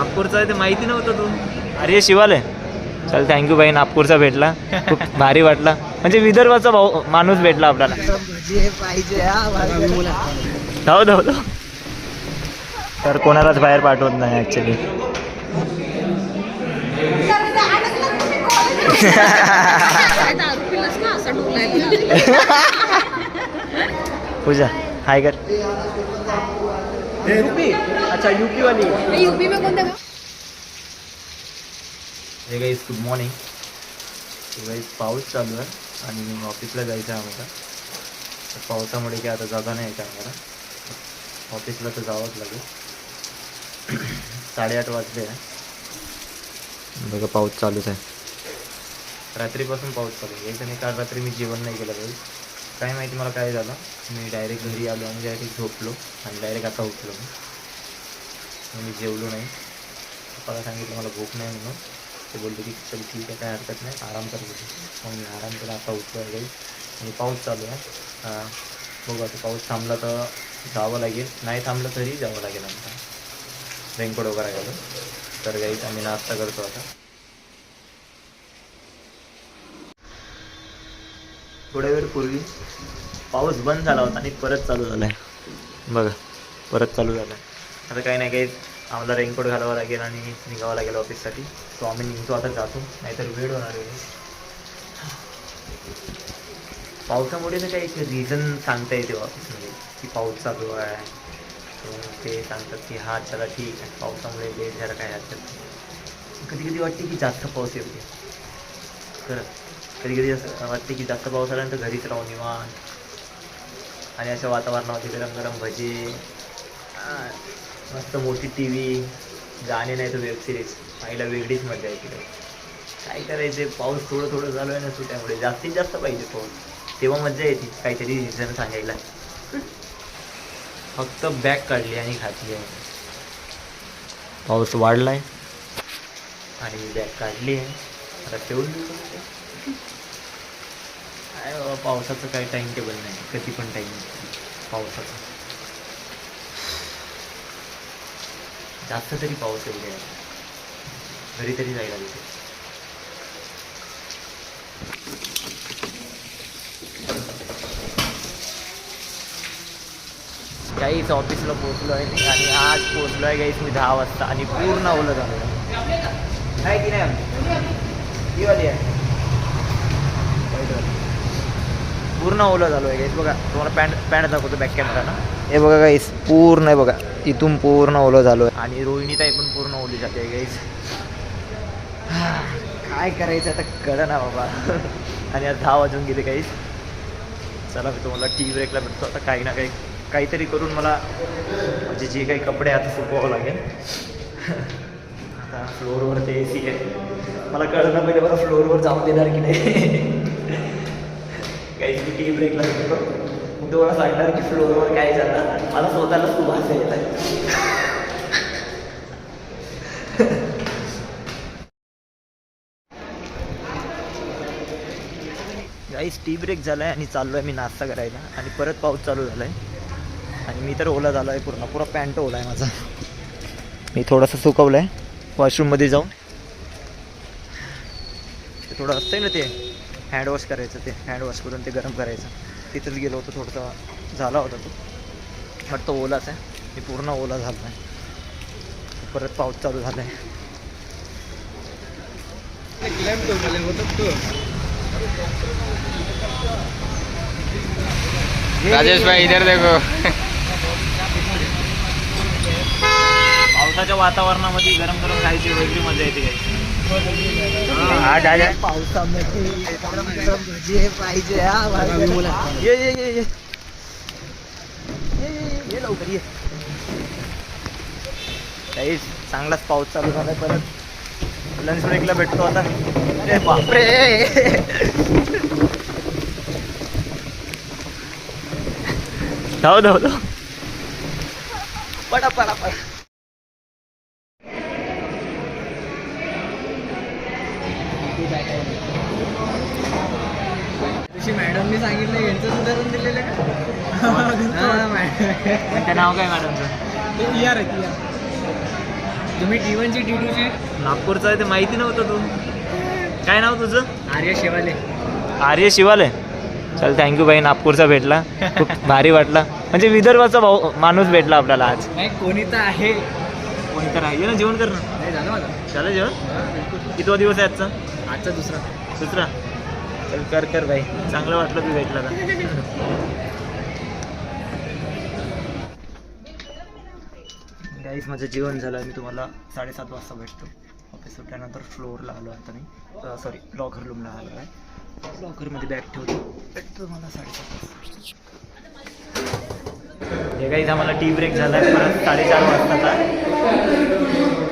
नागपूरचा आहे ते माहिती नव्हतं तू. अरे शिवालय चल थँक्यू बाई नागपूरचा भेटला. खूप भारी वाटला. म्हणजे विदर्भाचा भाऊ माणूस भेटला आपल्याला. धाव धाव धाव तर कोणालाच बाहेर पाठवत नाही ॲक्च्युली पूजा हाय कर. अच्छा यूपी वाली यूपी में हे गाईज गुड मॉर्निंग गाईज पाऊस चालू आहे आणि ऑफिसला जायचं आहे आम्हाला. तर पावसामुळे काय आता जाता नाही यायचं आम्हाला? ऑफिसला तर जावंच लागेल. साडेआठ वाजले आहे. बघा पाऊस चालूच आहे. रात्रीपासून पाऊस चालू आहे. यायचं नाही काल रात्री मी जेवण नाही केलं पाहिजे काय माहिती मला काय झालं. मी डायरेक्ट घरी आलो आणि डायरेक्ट झोपलो आणि डायरेक्ट आता उठलो मी. मी जेवलो नाही. पप्पाला सांगितलं मला भूक नाही म्हणून. ते बोलले की चल ठीक आहे काय हरकत नाही. आराम कर मग मी आराम केला आता उठलो आहे आणि पाऊस चालू आहे. बघू आता पाऊस थांबला तर जावं लागेल. नाही थांबलं तरी जावं लागेल आमचा. रेनकोट वगैरे घालून तर गाईत आम्ही नाश्ता करतो आता. थोड्या वेळ पूर्वी पाऊस बंद झाला होता आणि परत चालू झाला आहे बघा परत चालू झाला आहे आता काही नाही काही आम्हाला रेनकोट घालावं लागेल आणि निघावं लागेल ऑफिससाठी सो आम्ही निघतो आता जातो नाहीतर वेळ होणार आहे. पावसामुळे ना काही एक रिझन सांगता येते ऑफिसमध्ये की पाऊस चालू आहे. ते सांगतात की हा चला ठीक आहे पावसामुळे लेट झालं काय हरकत कधी कधी वाटते की जास्त पाऊस येते खरं. कधी कधी असं वाटते की जास्त पाऊस आल्यानंतर घरीच राहू निवांत. आणि अशा वातावरणामध्ये गरम गरम भजी मस्त मोठी टी व्ही गाणे नाही तर वेब सिरीज. पाहिला वेगळीच मजा येते. काय करायचे पाऊस थोडं थोडं चालू आहे नसतो त्यामुळे जास्तीत जास्त पाहिजे पाऊस. तेव्हा मजा येते. काहीतरी रिझन सांगायला. फक्त बॅग काढली आणि घातली आहे. पाऊस वाढलाय. आणि बॅग काढली आहे. आता ठेवून? काय बाबा पावसाचं काही टाईम टेबल नाही. कधी पण टाईम पावसाचं. जास्त तरी पाऊस एवढे आहे. घरी तरी जायला लागेल. काहीच ऑफिसला पोचलो आहे आणि आज पोचलो आहे काहीच मी दहा वाजता आणि पूर्ण ओलं झालं आहे की नाही? आमची? ही वाली आहे White वाली. पूर्ण ओलं झालो आहे गाईस बघा तुम्हाला पॅन्ट पॅन्ट दाखवतो बॅक कॅमेरा ना हे बघा गाईस पूर्ण आहे बघा. इथून पूर्ण ओलं झालो आहे. आणि रोहिणी ताई पण पूर्ण ओली जाते गाईस काय करायचं आता कळ ना बाबा. आणि आज दहा वाजून गेले काहीच चला मी तुम्हाला टी ब्रेकला भेटतो. आता काही ना काही काहीतरी करून मला म्हणजे जे काही कपडे आता सुकवावं लागेल. आता फ्लोअरवर ते ए सी आहे. मला कळलं पहिले बरं फ्लोअरवर जाऊन देणार की नाही. काहीच मी टी ब्रेकला भेटतो मग तुम्हाला सांगणार की फ्लोअरवर काय झालं. मला स्वतःला खूप हसा येत आहे गाईस टी ब्रेक झाला आहे आणि चाललो आहे मी नाश्ता करायला. आणि परत पाऊस चालू झाला आहे आणि मी तर ओला झालो आहे पूर्ण. पुरा पॅन्ट ओला आहे माझा. मी थोडंसं सुकवलं आहे वॉशरूममध्ये जाऊन. थोडं असतं ना ते. हँडवॉश करायचं ते हँडवॉश करून ते गरम करायचं. तिथंच गेलो होतो थोडंसं झाला होता तो. बट तो ओलाच आहे. मी पूर्ण ओला झाला आहे. परत पाऊस चालू झाला आहे राजेश भाई इधर देखो. पावसाच्या वातावरणामध्ये गरम गरम खायची वेगळी मजा येते. हा दादा ये ये ये ये. ये ये ये लवकर ये. काही चांगलाच पाऊस चालू झाला परत. लंच ब्रेकला भेटतो आता. अरे बापरे! धाव धाव धाव. पडा पडा पडा. तशी मॅडमनी सांगितलं यांचं उदाहरण दिलेलं का? हा, मॅडम. नाव काय मॅडमचं ते आहे, ER. तुम्ही टी वनची टी टूची नागपूरचं आहे ते माहिती नव्हतं तू. काय नाव तुझं? आर्य शेवाले. आर्य शिवाले. चल थँक्यू भाई नागपूरचा भेटला. खूप भारी वाटला. म्हणजे विदर्भाचा भाऊ माणूस भेटला आपल्याला आज. नाही कोणी तर आहे. कोणी तर आहे. ना जेवण कर ना. झालं माझं. झालं जेवण? कितवा दिवस आहे आजचा? आजचा दुसरा. दुसरा. चल कर कर भाई चांगलं वाटलं तू भेटला का गाईस माझं जेवण झालं. मी तुम्हाला साडेसात वाजता भेटतो. ऑफिस सुटल्यानंतर फ्लोअरला आलो आता मी. सॉरी लॉकर रूमला आलो आहे. लॉकरमध्ये बॅग ठेवतो. भेटतो मला साडेसात वाजता. हे काहीच आम्हाला टी ब्रेक झाला आहे परत साडेचार वाजताचा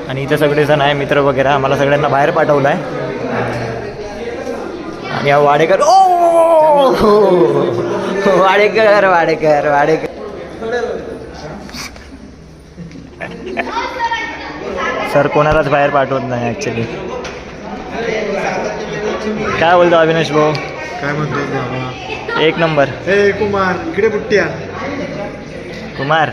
आणि इथं सगळेजण आहे मित्र वगैरे. आम्हाला सगळ्यांना बाहेर पाठवलं आहे आणि वाडेकर ओ! वाडेकर वाडेकर वाडेकर. सर कोणालाच बाहेर पाठवत नाही ॲक्च्युली काय बोलतो अविनाश भाऊ? काय म्हणतो एक नंबर. कुमार इकडे कुमार?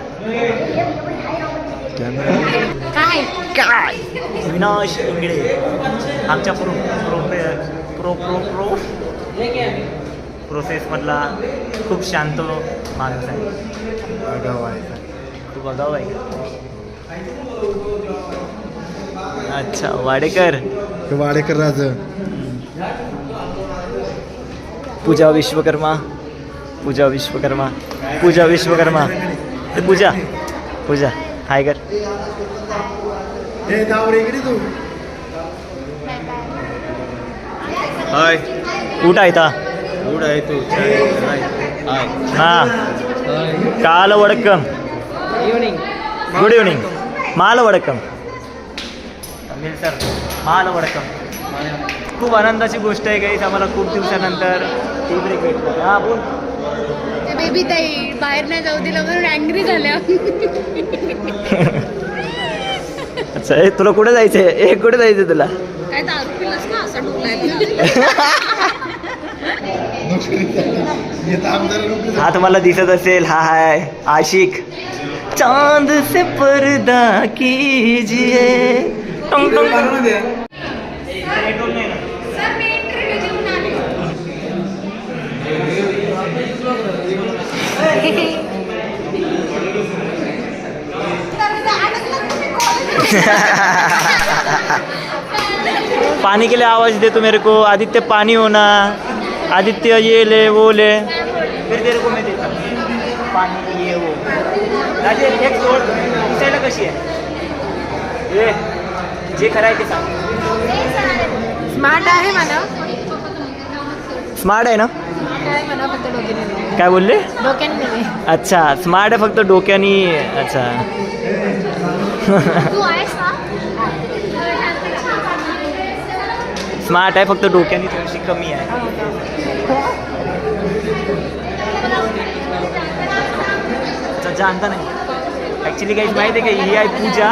काय? काय? विनाश इंगळे आमच्या pro pro pro pro pro प्रोसेसमधला खूप शांत माणूस आहे. आगाव आहे खूप अगाव आहे? अच्छा वाडेकर. वाडेकर राज. पूजा विश्वकर्मा पूजा विश्वकर्मा पूजा विश्वकर्मा पूजा पूजा. हाय कर हे दावरे इकडे तू हाय कुठं आहे ता गुड आहे तू हाय हा काल वडक्कम इव्हनिंग गुड इव्हनिंग माल वडक्कम तमिळ सर माल वडक्कम खूप आनंदाची गोष्ट आहे काही आम्हाला खूप दिवसानंतर. टी ब्रेक भेटला हा बोल. बेबी ताई बाहेर नाही जाऊ दिलं म्हणून अँग्री झाल्या. अच्छा ए तुला कुठे जायचंय? ए कुठे जायचंय तुला? काय दारू पिलंस ना असं डोलायला हा तुम्हाला दिसत असेल. हा हाय. आशिक. चांद से पर्दा कीजिए. टंग टंग पानी के लिए आवाज दे तो मेरे को आदित्य पानी होना आदित्य ये ले वो ले। फिर तेरे को मैं देता हूँ। पानी ये वो। राजे एक सोड दिसायला कशी आहे? ये जे खरं आहे ते सांग. स्मार्ट आहे म्हणा. स्मार्ट आहे ना? काय बोलले? अच्छा स्मार्ट आहे फक्त डोक्यानी. अच्छा. स्मार्ट आहे फक्त डोक्यानी थोडीशी कमी आहे जानता नाही। ॲक्च्युली काही माहिती आहे का ही आहे पूजा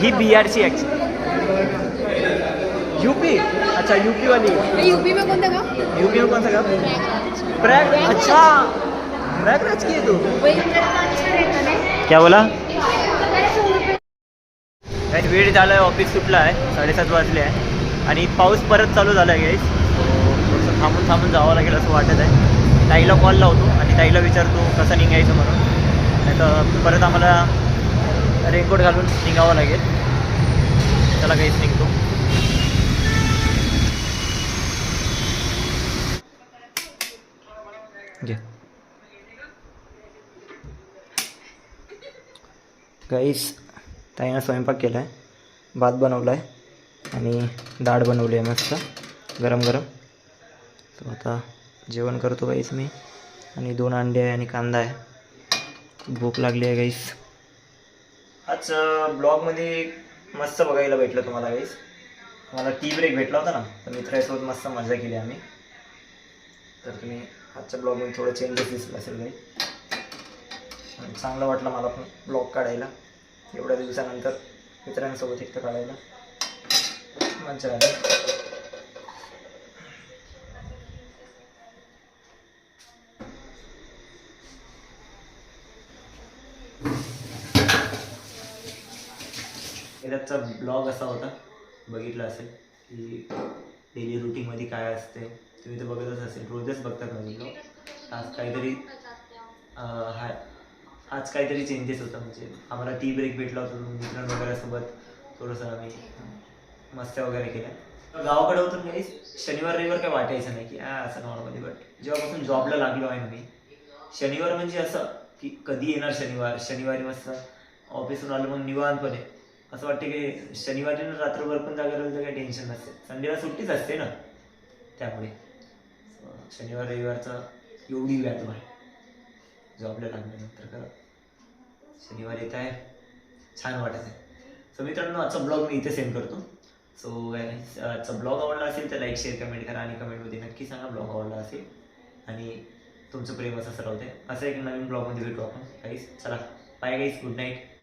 ही बिहारची ॲक्च्युली यूपी अच्छा यूपी वाली। यूपी में कोणतं गाव यूपी में कौन सा गाँव प्रयाग अच्छा प्रयागराज की है तू। क्या बोला? वेळ झाला आहे ऑफ़िस सुटला आहे साडेसात वाजले आहे आणि पाऊस परत चालू झाला आहे थोडंसं थांबून थांबून जावं लागेल असं वाटत आहे. ताईला कॉल लावतो आणि ताईला विचारतो कसं निघायचं म्हणून. नाही तर परत आम्हाला रेनकोट घालून निघावं लागेल. त्याला काहीच निघतो. घे. गाईस ताईनं स्वयंपाक केला आहे भात बनवला आहे आणि डाळ बनवली आहे मस्त. गरम गरम. तर आता जेवण करतो गाईस मी. आणि दोन अंडे आहे आणि कांदा आहे. भूक लागली आहे गाईस आज ब्लॉगमध्ये मस्त बघायला भेटलं तुम्हाला गाईस मला टी ब्रेक भेटला होता ना तर मित्रासोबत मस्त मजा केली आम्ही. तर तुम्ही आजच्या ब्लॉगमध्ये थोडं चेंजेस दिसलं असेल काही चांगलं वाटलं मला पण ब्लॉग काढायला. एवढ्या दिवसानंतर मित्रांसोबत एकटं काढायला. मजा आली याच्यात ब्लॉग असा होता बघितला असेल की डेली रुटीनमध्ये काय असते तुम्ही तर बघतच असेल रोजच बघतात माझे ब्लॉग आज काहीतरी अं, हा आज काहीतरी चेंजेस होता म्हणजे आम्हाला टी ब्रेक भेटला होता मित्रां वगैरे सोबत थोडंसं आम्ही मस्त्या वगैरे केल्या गावाकडे होतं काही शनिवार रविवार काय वाटायचं नाही की हा असं नॉर्मली बट जेव्हापासून जॉबला लागलो आहे ना मी शनिवार म्हणजे असं की कधी येणार शनिवार? शनिवारी मस्त ऑफिसहून आलो मग निवांतपणे. असं वाटतं की शनिवारी रात्रभर पण जागा राहिलं तर काही टेन्शन नसते. संडेला सुट्टीच असते ना त्यामुळे. शनिवार रविवारचा एवढी व्याल्यू आहे. जॉबला लागल्यानंतर का शनिवार येत आहे. छान वाटत आहे. सो मित्रांनो आजचा ब्लॉग मी इथे सेंड करतो. सो आजचा ब्लॉग आवडला असेल तर लाईक शेअर कमेंट करा आणि कमेंटमध्ये नक्की सांगा ब्लॉग आवडला असेल. आणि तुमचं प्रेम असं सरवते असं एक नवीन ब्लॉगमध्ये भेटू आपण काहीच चला. Bye guys good night